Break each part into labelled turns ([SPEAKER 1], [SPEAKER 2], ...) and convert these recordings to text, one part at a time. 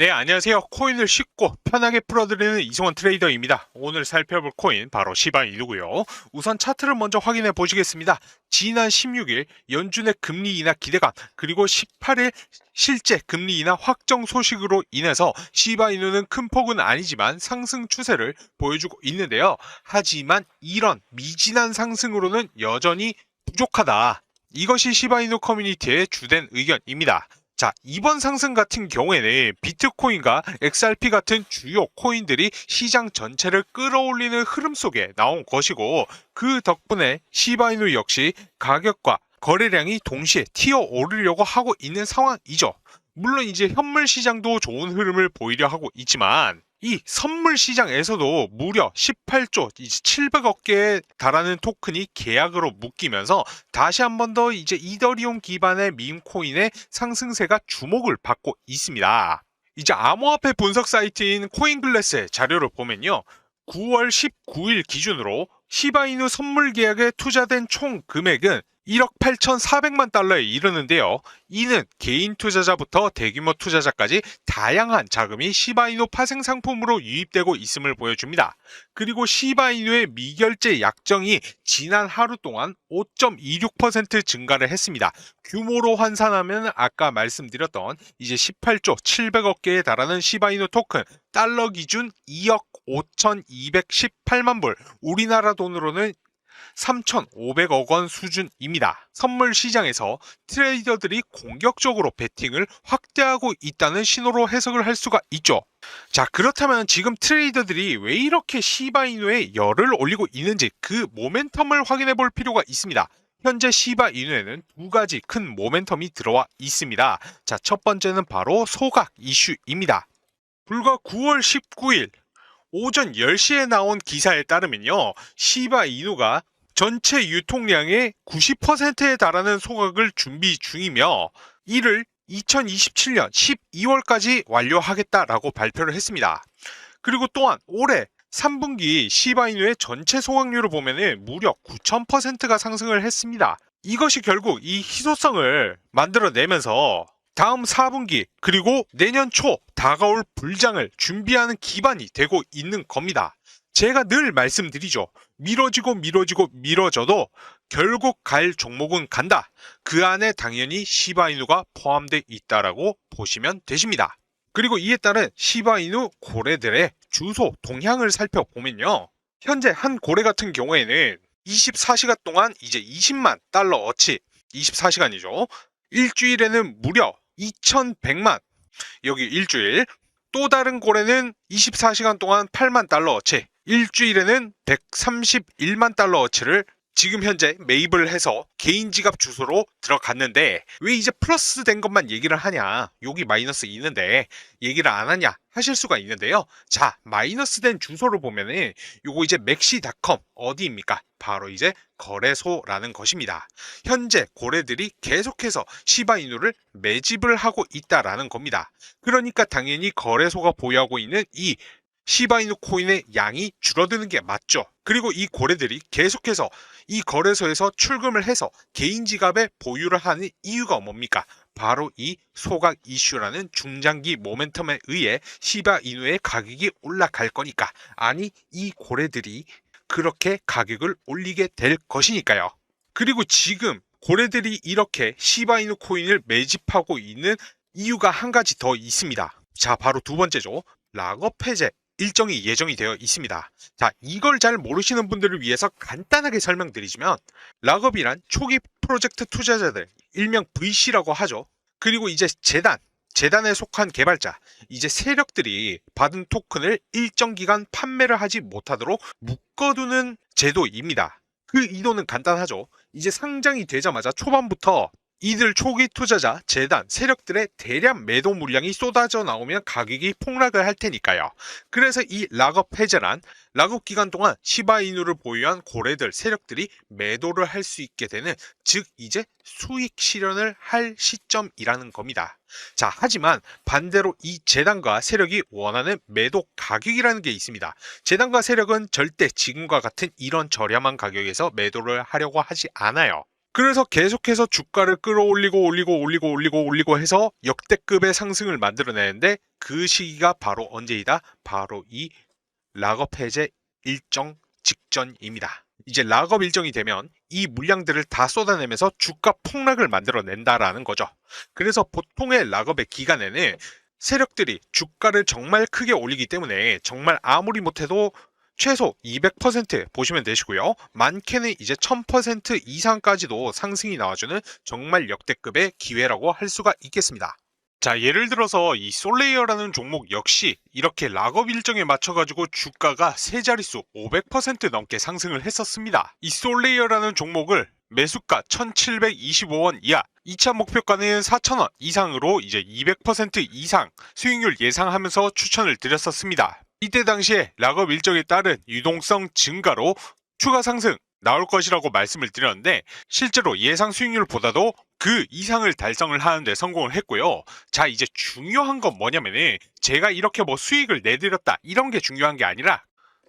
[SPEAKER 1] 네, 안녕하세요. 코인을 쉽고 편하게 풀어드리는 이승원 트레이더입니다. 오늘 살펴볼 코인 바로 시바이누고요. 우선 차트를 먼저 확인해 보시겠습니다. 지난 16일 연준의 금리 인하 기대감 그리고 18일 실제 금리 인하 확정 소식으로 인해서 시바이누는 큰 폭은 아니지만 상승 추세를 보여주고 있는데요. 하지만 이런 미진한 상승으로는 여전히 부족하다. 이것이 시바이누 커뮤니티의 주된 의견입니다. 자, 이번 상승 같은 경우에는 비트코인과 XRP 같은 주요 코인들이 시장 전체를 끌어올리는 흐름 속에 나온 것이고 그 덕분에 시바이누 역시 가격과 거래량이 동시에 튀어 오르려고 하고 있는 상황이죠. 물론 이제 현물 시장도 좋은 흐름을 보이려 하고 있지만 이 선물 시장에서도 무려 18조 이제 700억 개에 달하는 토큰이 계약으로 묶이면서 다시 한 번 더 이제 이더리움 기반의 밈 코인의 상승세가 주목을 받고 있습니다. 이제 암호화폐 분석 사이트인 코인글래스의 자료를 보면요. 9월 19일 기준으로 시바이누 선물 계약에 투자된 총 금액은 1억 8,400만 달러에 이르는데요. 이는 개인 투자자부터 대규모 투자자까지 다양한 자금이 시바이누 파생 상품으로 유입되고 있음을 보여줍니다. 그리고 시바이누의 미결제 약정이 지난 하루 동안 5.26% 증가를 했습니다. 규모로 환산하면 아까 말씀드렸던 이제 18조 700억 개에 달하는 시바이누 토큰 달러 기준 2억 5,218만 불 우리나라 돈으로는 3,500억 원 수준입니다. 선물 시장에서 트레이더들이 공격적으로 베팅을 확대하고 있다는 신호로 해석을 할 수가 있죠. 자, 그렇다면 지금 트레이더들이 왜 이렇게 시바이누에 열을 올리고 있는지 그 모멘텀을 확인해 볼 필요가 있습니다. 현재 시바 이누에는 두 가지 큰 모멘텀이 들어와 있습니다. 자, 첫 번째는 바로 소각 이슈입니다. 불과 9월 19일 오전 10시에 나온 기사에 따르면요. 시바 이누가 전체 유통량의 90%에 달하는 소각을 준비 중이며 이를 2027년 12월까지 완료하겠다라고 발표를 했습니다. 그리고 또한 올해 3분기 시바이누의 전체 소각률을 보면은 무려 9,000%가 상승을 했습니다. 이것이 결국 이 희소성을 만들어내면서 다음 4분기 그리고 내년 초 다가올 불장을 준비하는 기반이 되고 있는 겁니다. 제가 늘 말씀드리죠. 미뤄지고 미뤄지고 미뤄져도 결국 갈 종목은 간다. 그 안에 당연히 시바이누가 포함되어 있다라고 보시면 되십니다. 그리고 이에 따른 시바이누 고래들의 주소 동향을 살펴보면요. 현재 한 고래 같은 경우에는 24시간 동안 이제 20만 달러 어치 24시간이죠. 일주일에는 무려 2100만. 여기 일주일. 또 다른 고래는 24시간 동안 8만 달러 어치. 일주일에는 131만 달러 어치를 지금 현재 매입을 해서 개인 지갑 주소로 들어갔는데 왜 이제 플러스 된 것만 얘기를 하냐? 여기 마이너스 있는데 얘기를 안 하냐? 하실 수가 있는데요. 자 마이너스 된 주소를 보면은 요거 이제 맥시닷컴 어디입니까? 바로 이제 거래소라는 것입니다. 현재 고래들이 계속해서 시바이누를 매집을 하고 있다라는 겁니다. 그러니까 당연히 거래소가 보유하고 있는 이 시바이누 코인의 양이 줄어드는 게 맞죠. 그리고 이 고래들이 계속해서 이 거래소에서 출금을 해서 개인 지갑에 보유를 하는 이유가 뭡니까? 바로 이 소각 이슈라는 중장기 모멘텀에 의해 시바 이누의 가격이 올라갈 거니까. 아니, 이 고래들이 그렇게 가격을 올리게 될 것이니까요. 그리고 지금 고래들이 이렇게 시바이누 코인을 매집하고 있는 이유가 한 가지 더 있습니다. 자, 바로 두 번째죠. 락업 해제 일정이 예정이 되어 있습니다. 자, 이걸 잘 모르시는 분들을 위해서 간단하게 설명드리자면 락업이란 초기 프로젝트 투자자들, 일명 VC라고 하죠. 그리고 이제 재단, 재단에 속한 개발자, 이제 세력들이 받은 토큰을 일정 기간 판매를 하지 못하도록 묶어두는 제도입니다. 그 이도는 간단하죠. 이제 상장이 되자마자 초반부터 이들 초기 투자자, 재단, 세력들의 대량 매도 물량이 쏟아져 나오면 가격이 폭락을 할 테니까요. 그래서 이 락업 해제란 락업 기간 동안 시바이누를 보유한 고래들, 세력들이 매도를 할 수 있게 되는 즉 이제 수익 실현을 할 시점이라는 겁니다. 자, 하지만 반대로 이 재단과 세력이 원하는 매도 가격이라는 게 있습니다. 재단과 세력은 절대 지금과 같은 이런 저렴한 가격에서 매도를 하려고 하지 않아요. 그래서 계속해서 주가를 끌어올리고 올리고 올리고 올리고 올리고 해서 역대급의 상승을 만들어내는데 그 시기가 바로 언제이다? 바로 이 락업 해제 일정 직전입니다. 이제 락업 일정이 되면 이 물량들을 다 쏟아내면서 주가 폭락을 만들어낸다라는 거죠. 그래서 보통의 락업의 기간에는 세력들이 주가를 정말 크게 올리기 때문에 정말 아무리 못해도 최소 200% 보시면 되시고요. 많게는 이제 1000% 이상까지도 상승이 나와주는 정말 역대급의 기회라고 할 수가 있겠습니다. 자, 예를 들어서 이 솔레이어라는 종목 역시 이렇게 락업 일정에 맞춰가지고 주가가 세 자릿수 500% 넘게 상승을 했었습니다. 이 솔레이어라는 종목을 매수가 1725원 이하, 2차 목표가는 4,000원 이상으로 이제 200% 이상 수익률 예상하면서 추천을 드렸었습니다. 이때 당시에 락업 일정에 따른 유동성 증가로 추가 상승 나올 것이라고 말씀을 드렸는데 실제로 예상 수익률보다도 그 이상을 달성을 하는데 성공을 했고요. 자, 이제 중요한 건 뭐냐면은 제가 이렇게 뭐 수익을 내드렸다 이런 게 중요한 게 아니라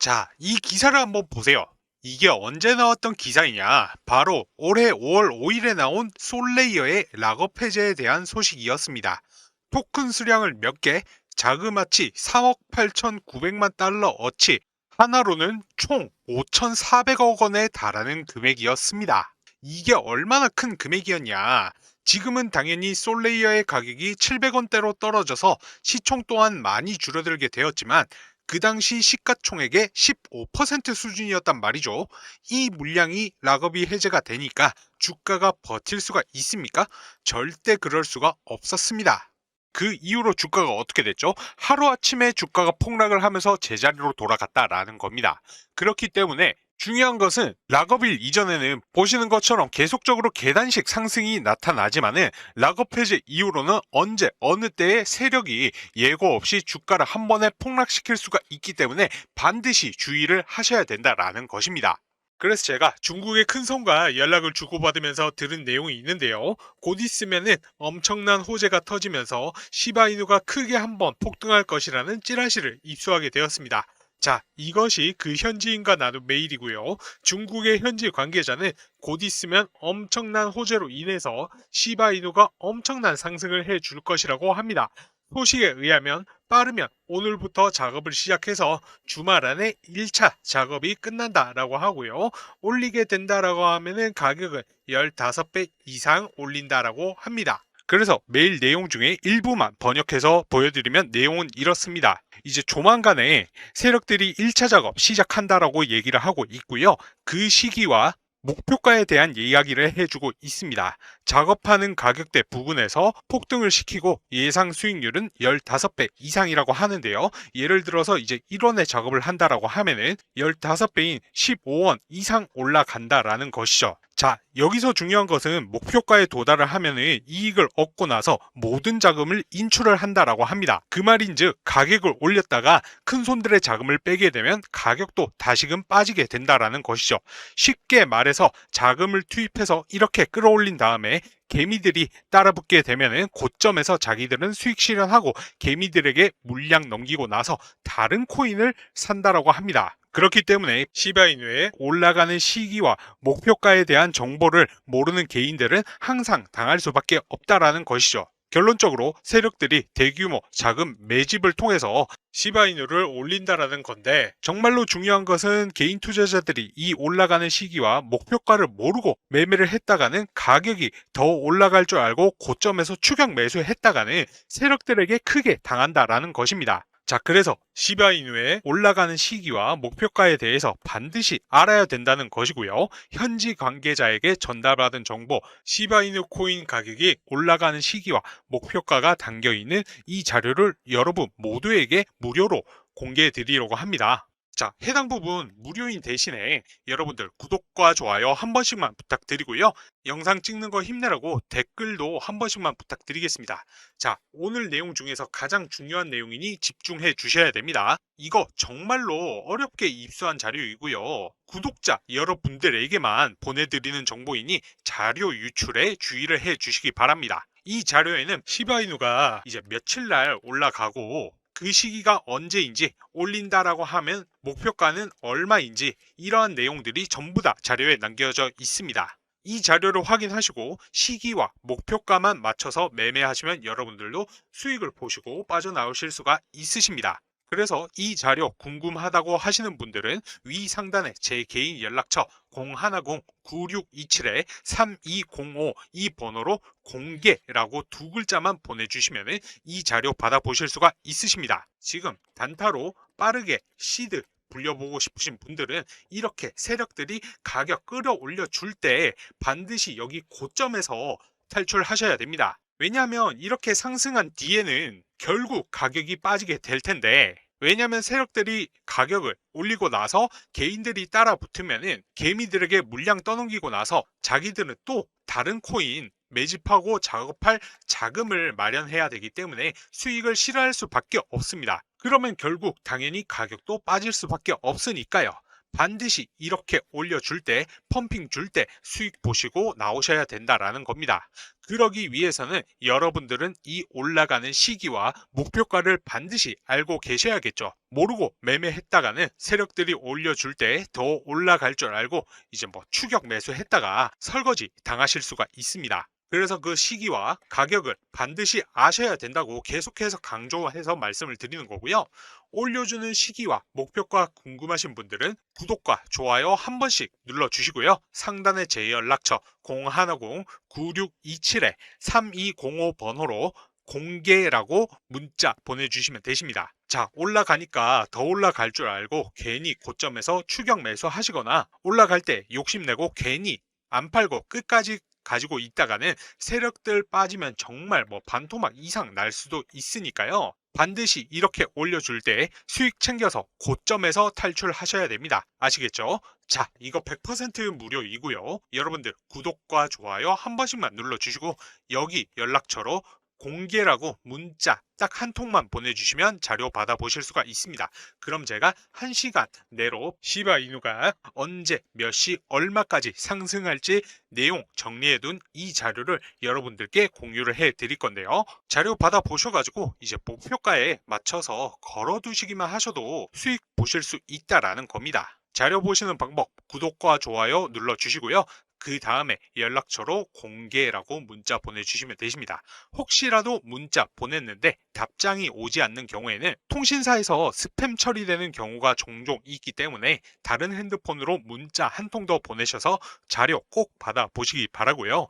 [SPEAKER 1] 자, 이 기사를 한번 보세요. 이게 언제 나왔던 기사이냐? 바로 올해 5월 5일에 나온 솔레이어의 락업 해제에 대한 소식이었습니다. 토큰 수량을 몇 개, 자그마치 3억 8,900만 달러 어치, 하나로는 총 5,400억 원에 달하는 금액이었습니다. 이게 얼마나 큰 금액이었냐? 지금은 당연히 솔레이어의 가격이 700원대로 떨어져서 시총 또한 많이 줄어들게 되었지만 그 당시 시가총액의 15% 수준이었단 말이죠. 이 물량이 락업이 해제가 되니까 주가가 버틸 수가 있습니까? 절대 그럴 수가 없었습니다. 그 이후로 주가가 어떻게 됐죠? 하루아침에 주가가 폭락을 하면서 제자리로 돌아갔다라는 겁니다. 그렇기 때문에 중요한 것은 락업일 이전에는 보시는 것처럼 계속적으로 계단식 상승이 나타나지만은 락업 해제 이후로는 언제 어느 때에 세력이 예고 없이 주가를 한 번에 폭락시킬 수가 있기 때문에 반드시 주의를 하셔야 된다라는 것입니다. 그래서 제가 중국의 큰 손과 연락을 주고받으면서 들은 내용이 있는데요. 곧 있으면은 엄청난 호재가 터지면서 시바이누가 크게 한번 폭등할 것이라는 찌라시를 입수하게 되었습니다. 자, 이것이 그 현지인과 나눈 메일이고요. 중국의 현지 관계자는 곧 있으면 엄청난 호재로 인해서 시바이누가 엄청난 상승을 해줄 것이라고 합니다. 소식에 의하면 빠르면 오늘부터 작업을 시작해서 주말 안에 1차 작업이 끝난다라고 하고요. 올리게 된다라고 하면은 가격을 15배 이상 올린다라고 합니다. 그래서 메일 내용 중에 일부만 번역해서 보여드리면 내용은 이렇습니다. 이제 조만간에 세력들이 1차 작업 시작한다라고 얘기를 하고 있고요. 그 시기와 목표가에 대한 이야기를 해주고 있습니다. 작업하는 가격대 부분에서 폭등을 시키고 예상 수익률은 15배 이상이라고 하는데요. 예를 들어서 이제 1원에 작업을 한다라고 하면은 15배인 15원 이상 올라간다라는 것이죠. 자, 여기서 중요한 것은 목표가에 도달을 하면은 이익을 얻고 나서 모든 자금을 인출을 한다라고 합니다. 그 말인즉 가격을 올렸다가 큰 손들의 자금을 빼게 되면 가격도 다시금 빠지게 된다라는 것이죠. 쉽게 말해서 자금을 투입해서 이렇게 끌어올린 다음에 개미들이 따라붙게 되면은 고점에서 자기들은 수익 실현하고 개미들에게 물량 넘기고 나서 다른 코인을 산다라고 합니다. 그렇기 때문에 시바이누의 올라가는 시기와 목표가에 대한 정보를 모르는 개인들은 항상 당할 수밖에 없다라는 것이죠. 결론적으로 세력들이 대규모 자금 매집을 통해서 시바이누를 올린다라는 건데 정말로 중요한 것은 개인 투자자들이 이 올라가는 시기와 목표가를 모르고 매매를 했다가는 가격이 더 올라갈 줄 알고 고점에서 추격 매수했다가는 세력들에게 크게 당한다라는 것입니다. 자, 그래서 시바이누의 올라가는 시기와 목표가에 대해서 반드시 알아야 된다는 것이고요. 현지 관계자에게 전달받은 정보, 시바이누 코인 가격이 올라가는 시기와 목표가가 담겨 있는 이 자료를 여러분 모두에게 무료로 공개해 드리려고 합니다. 자, 해당 부분 무료인 대신에 여러분들 구독과 좋아요 한 번씩만 부탁드리고요. 영상 찍는 거 힘내라고 댓글도 한 번씩만 부탁드리겠습니다. 자, 오늘 내용 중에서 가장 중요한 내용이니 집중해 주셔야 됩니다. 이거 정말로 어렵게 입수한 자료이고요. 구독자 여러분들에게만 보내드리는 정보이니 자료 유출에 주의를 해 주시기 바랍니다. 이 자료에는 시바이누가 이제 며칠 날 올라가고 그 시기가 언제인지 올린다라고 하면 목표가는 얼마인지 이러한 내용들이 전부 다 자료에 남겨져 있습니다. 이 자료를 확인하시고 시기와 목표가만 맞춰서 매매하시면 여러분들도 수익을 보시고 빠져나오실 수가 있으십니다. 그래서 이 자료 궁금하다고 하시는 분들은 위 상단에 제 개인 연락처 010-9627-3205 이 번호로 공개라고 두 글자만 보내주시면 이 자료 받아보실 수가 있으십니다. 지금 단타로 빠르게 시드 불려보고 싶으신 분들은 이렇게 세력들이 가격 끌어올려 줄 때 반드시 여기 고점에서 탈출하셔야 됩니다. 왜냐하면 이렇게 상승한 뒤에는 결국 가격이 빠지게 될 텐데 왜냐하면 세력들이 가격을 올리고 나서 개인들이 따라 붙으면은 개미들에게 물량 떠넘기고 나서 자기들은 또 다른 코인 매집하고 작업할 자금을 마련해야 되기 때문에 수익을 실현할 수밖에 없습니다. 그러면 결국 당연히 가격도 빠질 수밖에 없으니까요. 반드시 이렇게 올려줄 때, 펌핑 줄 때 수익 보시고 나오셔야 된다라는 겁니다. 그러기 위해서는 여러분들은 이 올라가는 시기와 목표가를 반드시 알고 계셔야겠죠. 모르고 매매했다가는 세력들이 올려줄 때 더 올라갈 줄 알고 이제 뭐 추격 매수했다가 설거지 당하실 수가 있습니다. 그래서 그 시기와 가격을 반드시 아셔야 된다고 계속해서 강조해서 말씀을 드리는 거고요. 올려주는 시기와 목표가 궁금하신 분들은 구독과 좋아요 한 번씩 눌러주시고요. 상단에 제 연락처 010-9627-3205 번호로 공개라고 문자 보내주시면 되십니다. 자, 올라가니까 더 올라갈 줄 알고 괜히 고점에서 추격 매수 하시거나 올라갈 때 욕심내고 괜히 안 팔고 끝까지 가지고 있다가는 세력들 빠지면 정말 뭐 반토막 이상 날 수도 있으니까요. 반드시 이렇게 올려줄 때 수익 챙겨서 고점에서 탈출하셔야 됩니다. 아시겠죠? 자, 이거 100% 무료이고요. 여러분들 구독과 좋아요 한 번씩만 눌러주시고 여기 연락처로 공개라고 문자 딱 한 통만 보내주시면 자료 받아보실 수가 있습니다. 그럼 제가 한 시간 내로 시바 이누가 언제 몇 시 얼마까지 상승할지 내용 정리해둔 이 자료를 여러분들께 공유를 해 드릴 건데요. 자료 받아 보셔가지고 이제 목표가에 맞춰서 걸어두시기만 하셔도 수익 보실 수 있다라는 겁니다. 자료 보시는 방법 구독과 좋아요 눌러주시고요. 그 다음에 연락처로 공개라고 문자 보내주시면 되십니다. 혹시라도 문자 보냈는데 답장이 오지 않는 경우에는 통신사에서 스팸 처리되는 경우가 종종 있기 때문에 다른 핸드폰으로 문자 한 통 더 보내셔서 자료 꼭 받아 보시기 바라고요.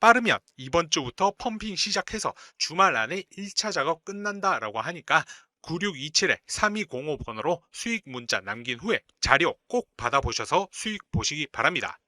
[SPEAKER 1] 빠르면 이번 주부터 펌핑 시작해서 주말 안에 1차 작업 끝난다라고 하니까 9627-3205 번호로 수익 문자 남긴 후에 자료 꼭 받아보셔서 수익 보시기 바랍니다.